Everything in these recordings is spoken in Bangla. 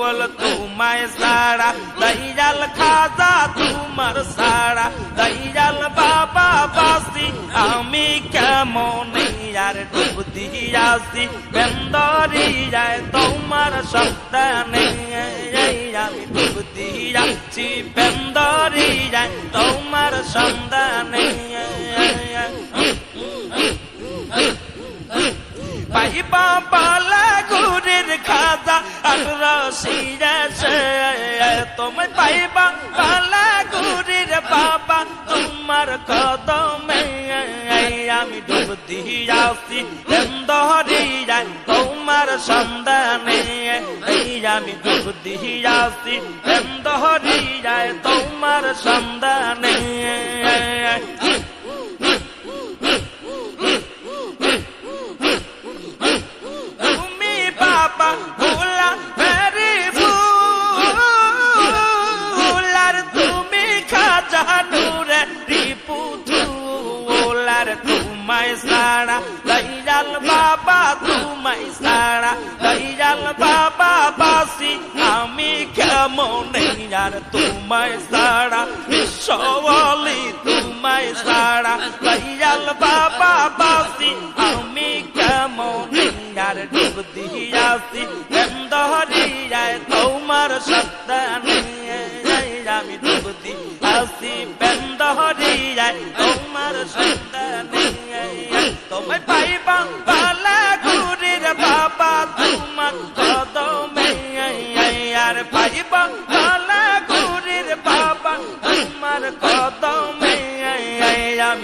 বল তোমায় সারা দইয়াল খাজা তোমার সারা দইয়াল বাবা বাসি আমি কেমন আর ডুব দিয়াছি বেন্দরি যায় তোমার সন্তানে আমি ডুব দিয়াছি বেন্দরি যায় তোমার সন্তানে আর রসিয়াছে তুমি পাইবা পালা গুরের বাবা, তোমার কদমে আমি ডুব দিয়াছি যায় তোমার সন্ধানে আমি ডুব দিয়াছি যায় তোমার সন্ধানে তোমায় সারা দইয়াল বাবা তোমায় সারা দইয়াল বাবা বাসি, আমি কেমন আর তোমায় সারা বিশ্বলি তোমায় সারা দইয়াল বাবা বাসি, আমি কেমন আর ডুব দিয়াছি বেন্দরিয়ায় তোমার সন্তানে আমি ডুব দিয়াছি বেন্দরিয়ায় তোমার সন্তানে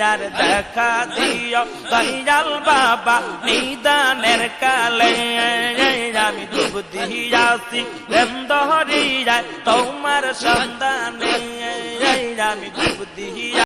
আর দেখা দিও। দয়াল বাবা নিদানের কালে। আমি ডুব দিয়াছি বেন্দহরি যায় তোমার সন্তানে আমি ডুব দিয়া